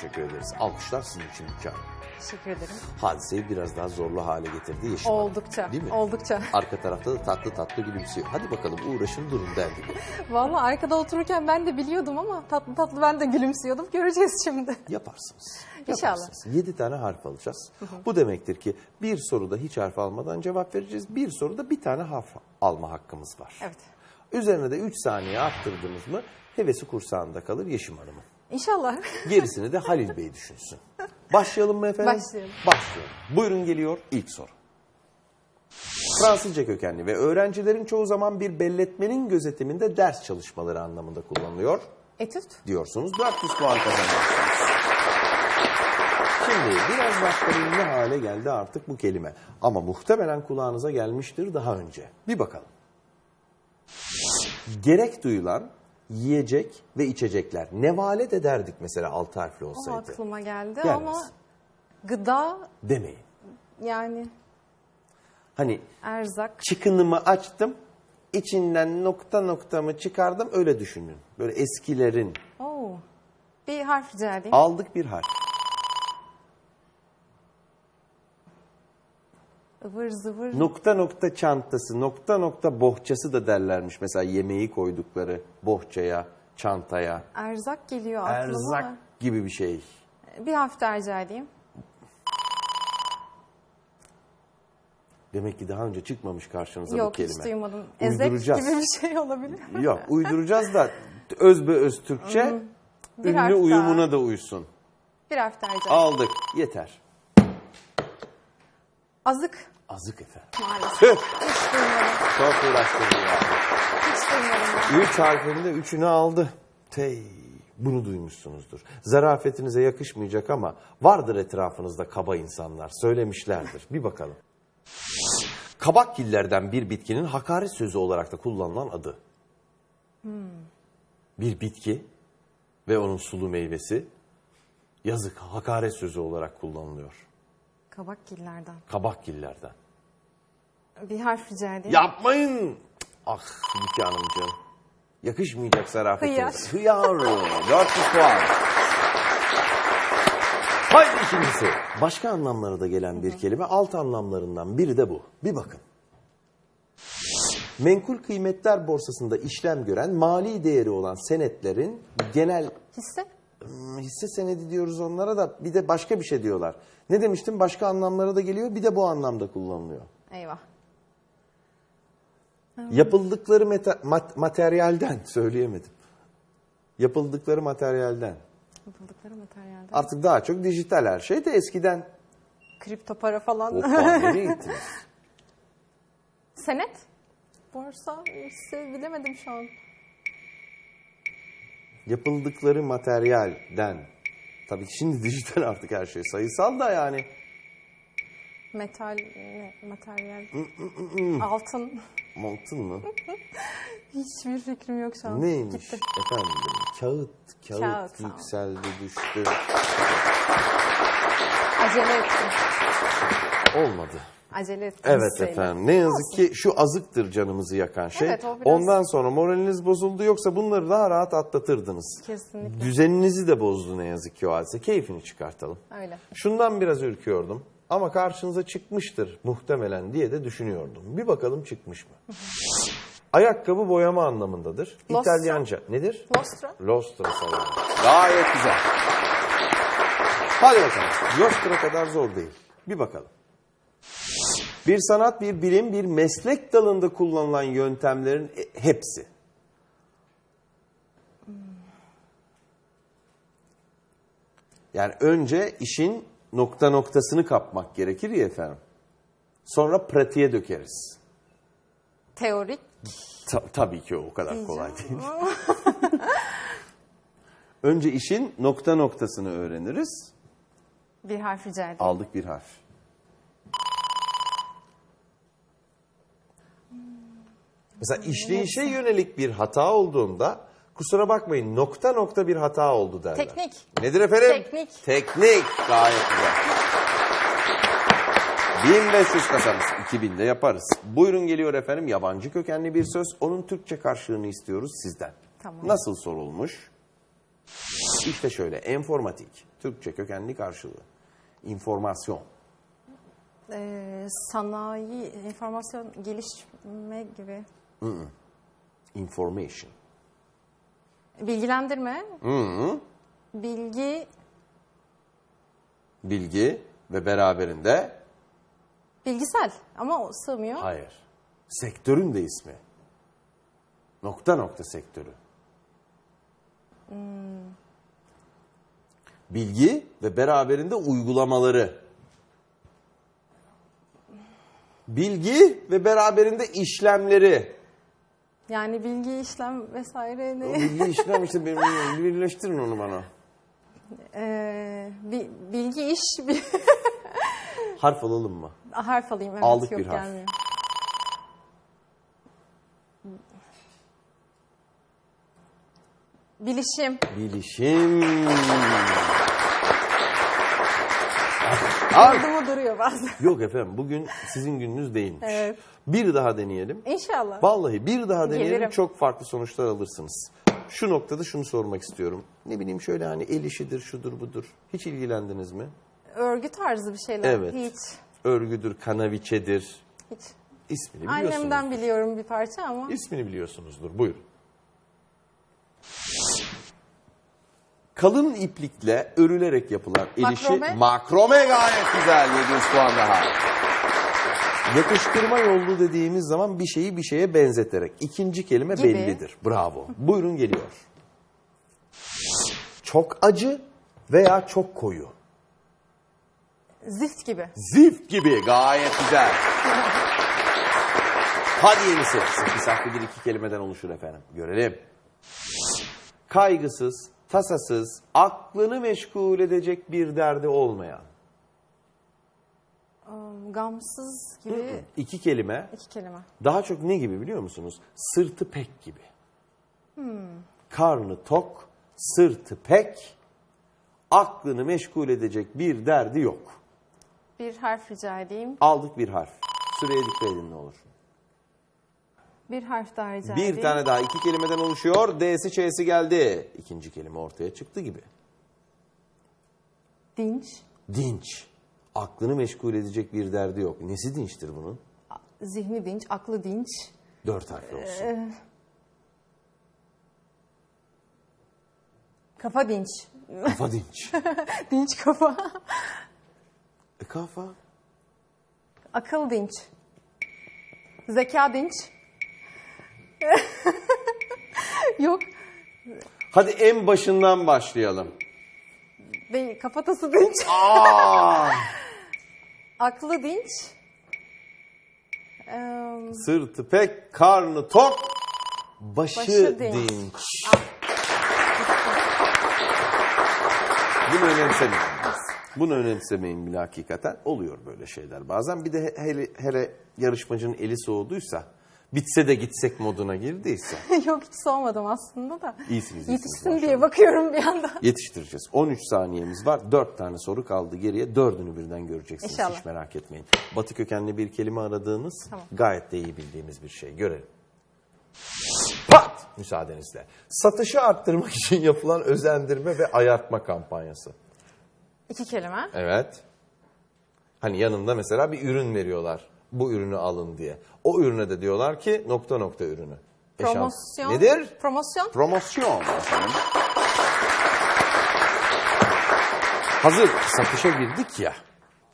teşekkür ederiz. Alkışlar sizin için Hanım. Teşekkür ederim. Hadiseyi biraz daha zorlu hale getirdi Yeşim Hanım. Oldukça. Değil mi? Oldukça. Arka tarafta da tatlı tatlı gülümsüyor. Hadi bakalım uğraşın durun der gibi. Vallahi arkada otururken ben de biliyordum ama tatlı tatlı ben de gülümsüyordum. Göreceğiz şimdi. Yaparsınız. İnşallah. Yaparsınız. 7 tane harf alacağız. Bu demektir ki bir soruda hiç harf almadan cevap vereceğiz. Bir soruda bir tane harf alma hakkımız var. Evet. Üzerine de 3 saniye arttırdınız mı hevesi kursağında kalır Yeşim Hanım'ın. İnşallah. Gerisini de Halil Bey düşünsün. Başlayalım mı efendim? Başlayalım. Başlayalım. Buyurun geliyor ilk soru. Fransızca kökenli ve öğrencilerin çoğu zaman bir belletmenin gözetiminde ders çalışmaları anlamında kullanılıyor Etüt. diyorsunuz. 400 puan kazanıyorsunuz. Şimdi biraz başka hale geldi artık bu kelime. Ama muhtemelen kulağınıza gelmiştir daha önce. Bir bakalım. Gerek duyulan yiyecek ve içecekler. Nevalet ederdik mesela altı harfli O olsaydı. aklıma geldi Gelmez. ama gıda Demeyin. yani Hani erzak. çıkınımı açtım, içinden nokta noktamı çıkardım öyle düşünün. Böyle eskilerin. Oo. Bir harf rica edeyim. Aldık bir harf. Ivır zıvır. Nokta nokta çantası, nokta nokta bohçası da derlermiş. Mesela yemeği koydukları bohçaya, çantaya. Erzak geliyor aklıma. Erzak gibi bir şey. Bir harf daha rica edeyim. Demek ki daha önce çıkmamış karşınıza bu Yok kelime. hiç duymadım. Ezek Uyduracağız. gibi bir şey olabilir. Yok uyduracağız da öz be öz Türkçe Bir harf ünlü daha. uyumuna da uysun. Bir harf daha rica. Aldık yeter. Azık Azık efendim. maalesef. Hiç duymadım. çok uğraştırdı ya. Hiç duymadım. Üç harfinde üçünü aldı. Tey, bunu duymuşsunuzdur. Zarafetinize yakışmayacak ama vardır etrafınızda kaba insanlar. Söylemişlerdir. Bir bakalım. Kabakgillerden bir bitkinin hakaret sözü olarak da kullanılan adı. Bir bitki ve onun sulu meyvesi yazık hakaret sözü olarak kullanılıyor. Kabakgillerden. Kabakgillerden. Bir harf rica edeyim. Yapmayın. Ah Müke Hanımcığım. Yakışmayacak zarafetiniz. Hıyar. Hıyar. 400 puan. Haydi ikincisi. Başka anlamlara da gelen bir kelime. Alt anlamlarından biri de bu. Bir bakın. Menkul kıymetler borsasında işlem gören mali değeri olan senetlerin genel Hisse? Hmm, hisse senedi diyoruz onlara da bir de başka bir şey diyorlar. Ne demiştim? Başka anlamlara da geliyor. Bir de bu anlamda kullanılıyor. Eyvah. Yapıldıkları meta- mat- materyalden söyleyemedim. Yapıldıkları materyalden. Yapıldıkları materyalden. Artık daha çok dijital her şey de eskiden. Kripto para falan. Hoppa? Senet? Borsa? Hisse bilemedim şu an. Yapıldıkları materyalden. Tabii ki şimdi dijital artık her şey. Sayısal da yani. Metal, ne, materyal. Altın. Montun mu? Hiçbir fikrim yok şu an. Neymiş Gitti. efendim? Kağıt, kağıt, Kağıt, tamam. yükseldi, düştü. Acele ettim. Olmadı. Acele ettim. Evet efendim. Ne yazık ki şu azıktır canımızı yakan şey. Evet, o biraz- Ondan sonra moraliniz bozuldu yoksa bunları daha rahat atlatırdınız. Kesinlikle. Düzeninizi de bozdu ne yazık ki o hadise. Keyfini çıkartalım. Öyle. Şundan biraz ürküyordum ama karşınıza çıkmıştır muhtemelen diye de düşünüyordum. Bir bakalım çıkmış mı? Ayakkabı boyama anlamındadır. Lostra. İtalyanca nedir? Lostra. Lostra salonu. Gayet güzel. Hadi bakalım. Lostra kadar zor değil. Bir bakalım. Bir sanat, bir bilim, bir meslek dalında kullanılan yöntemlerin e- hepsi. Yani önce işin nokta noktasını kapmak gerekir ya efendim. Sonra pratiğe dökeriz. Teorik. Ta- tabii ki o kadar kolay değil. Önce işin nokta noktasını öğreniriz. Bir harf rica edeyim. Aldık bir harf. Mesela işleyişe yönelik bir hata olduğunda kusura bakmayın nokta nokta bir hata oldu derler. Teknik. Nedir efendim? Teknik. Teknik. Gayet güzel. 1500 kasamız. 2000 de yaparız. Buyurun geliyor efendim yabancı kökenli bir söz. Onun Türkçe karşılığını istiyoruz sizden. Tamam. Nasıl sorulmuş? İşte şöyle enformatik, Türkçe kökenli karşılığı. İnformasyon. Ee, sanayi, informasyon gelişme gibi. Information. Bilgilendirme, Hı -hı. bilgi, Bilgi ve beraberinde bilgisel ama o sığmıyor. hayır. Sektörün de ismi. Nokta nokta sektörü. Bilgi ve beraberinde uygulamaları. Bilgi ve beraberinde işlemleri. Yani bilgi, işlem vesaire O ne? bilgi işlem işte benim birleştirin onu bana. Ee, bi- bilgi iş, bir Harf alalım mı? harf alayım. Evet, Aldık yok bir harf. gelmiyor. Bilişim. Bilişim. Harf. Bazen. Yok efendim bugün sizin gününüz değilmiş. Evet. Bir daha deneyelim. İnşallah. Vallahi bir daha deneyelim Gelirim. çok farklı sonuçlar alırsınız. Şu noktada şunu sormak istiyorum. Ne bileyim şöyle hani el işidir, şudur budur. Hiç ilgilendiniz mi? Örgü tarzı bir şeyler. Evet. Hiç. Örgüdür, kanaviçedir. Hiç. İsmini biliyorsunuz. Annemden biliyorum bir parça ama. İsmini biliyorsunuzdur. Buyurun. Kalın iplikle örülerek yapılan el işi Makrome. makrome gayet güzel. 700 puan daha. Yakıştırma yolu dediğimiz zaman bir şeyi bir şeye benzeterek. İkinci kelime Gibi. bellidir. Bravo. Buyurun geliyor. Çok acı veya çok koyu. Zift gibi. Zift gibi gayet güzel. Hadi yenisi. Sekiz harfli bir iki kelimeden oluşur efendim. Görelim. Kaygısız, tasasız, aklını meşgul edecek bir derdi olmayan. Gamsız gibi İki kelime. iki kelime. Daha çok ne gibi biliyor musunuz? Sırtı pek gibi. Karnı tok, sırtı pek, aklını meşgul edecek bir derdi yok. Bir harf rica edeyim. Aldık bir harf. Süreye dikkat edin ne olur. Bir harf daha rica Bir edeyim. tane daha iki kelimeden oluşuyor. D'si Ç'si geldi. İkinci kelime ortaya çıktı gibi. Dinç. Dinç. Aklını meşgul edecek bir derdi yok. Nesi dinçtir bunun? Zihni dinç, aklı dinç. Dört harfli olsun. Kafa dinç. Kafa dinç. dinç kafa. E kafa. Akıl dinç. Zeka dinç. Yok. Hadi en başından başlayalım. Değil, kafatası dinç. Aa! Aklı dinç. Ee, Sırtı pek, karnı tok, başı, Başı dinç. dinç. Bunu önemsemeyin. Bunu önemsemeyin bile hakikaten. Oluyor böyle şeyler bazen. Bir de he- hele, hele yarışmacının eli soğuduysa, bitse de gitsek moduna girdiyse Yok hiç soğumadım aslında da. İyisiniz, Yetişsin diye bakıyorum bir anda. yetiştireceğiz. 13 saniyemiz var. 4 tane soru kaldı geriye. Dördünü birden göreceksiniz. İnşallah. Hiç merak etmeyin. Batı kökenli bir kelime aradığınız Tamam. gayet de iyi bildiğimiz bir şey. Görelim. Pat! Müsaadenizle. Satışı arttırmak için yapılan özendirme ve ayartma kampanyası. İki kelime. Evet. Hani yanında mesela bir ürün veriyorlar. Bu ürünü alın diye. O ürüne de diyorlar ki nokta nokta ürünü. Eşan- Promosyon. Nedir? Promosyon. Promosyon efendim. Hazır satışa girdik ya.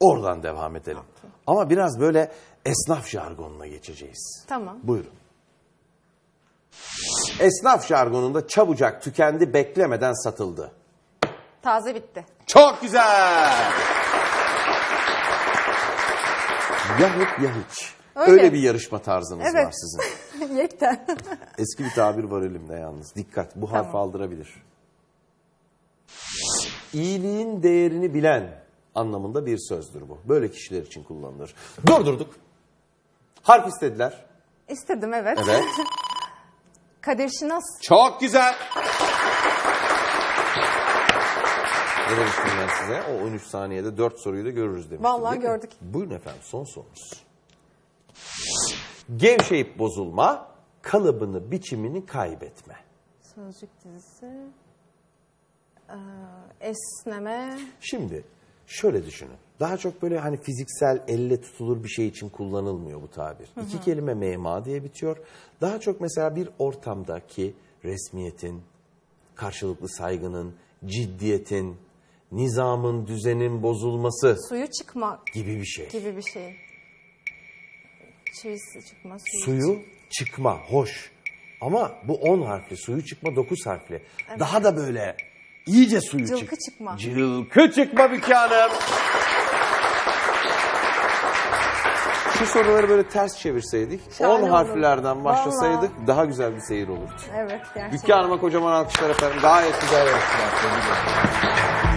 Oradan devam edelim. Ama biraz böyle esnaf jargonuna geçeceğiz. Tamam. Buyurun. Esnaf jargonunda çabucak tükendi, beklemeden satıldı. Taze bitti. Çok güzel. Ya hep ya hiç. Öyle, Öyle. bir yarışma tarzınız Evet. var sizin. Yekten. Eski bir tabir var elimde yalnız. Dikkat bu harf Tamam. aldırabilir. İyiliğin değerini bilen anlamında bir sözdür bu. Böyle kişiler için kullanılır. Durdurduk. Harf istediler. İstedim evet. Evet. Kadir Şinas. Çok güzel. Ne demiştim ben size? O 13 saniyede 4 soruyu da görürüz demiştim. Vallahi değil mi? gördük. Buyurun efendim son sorumuz. Gevşeyip bozulma, kalıbını, biçimini kaybetme. Sözcük dizisi. Esneme. Şimdi şöyle düşünün. Daha çok böyle hani fiziksel elle tutulur bir şey için kullanılmıyor bu tabir. İki kelime mema diye bitiyor. Daha çok mesela bir ortamdaki resmiyetin, karşılıklı saygının, ciddiyetin, nizamın, düzenin bozulması Suyu çıkma gibi bir şey. gibi bir şey. Çivisi çıkma. Suyu, Suyu çıkma, hoş. Ama bu 10 harfli, suyu çıkma 9 harfli. Daha da böyle iyice suyu çık. Cılkı çıkma. Cılkı çıkma Hanım. Şu soruları böyle ters çevirseydik, 10 Şahane olurdu. harflerden başlasaydık daha güzel bir seyir olurdu. Evet gerçekten. Mükü Hanım'a kocaman alkışlar efendim. Gayet güzel yarıştılar. Tebrik ederim.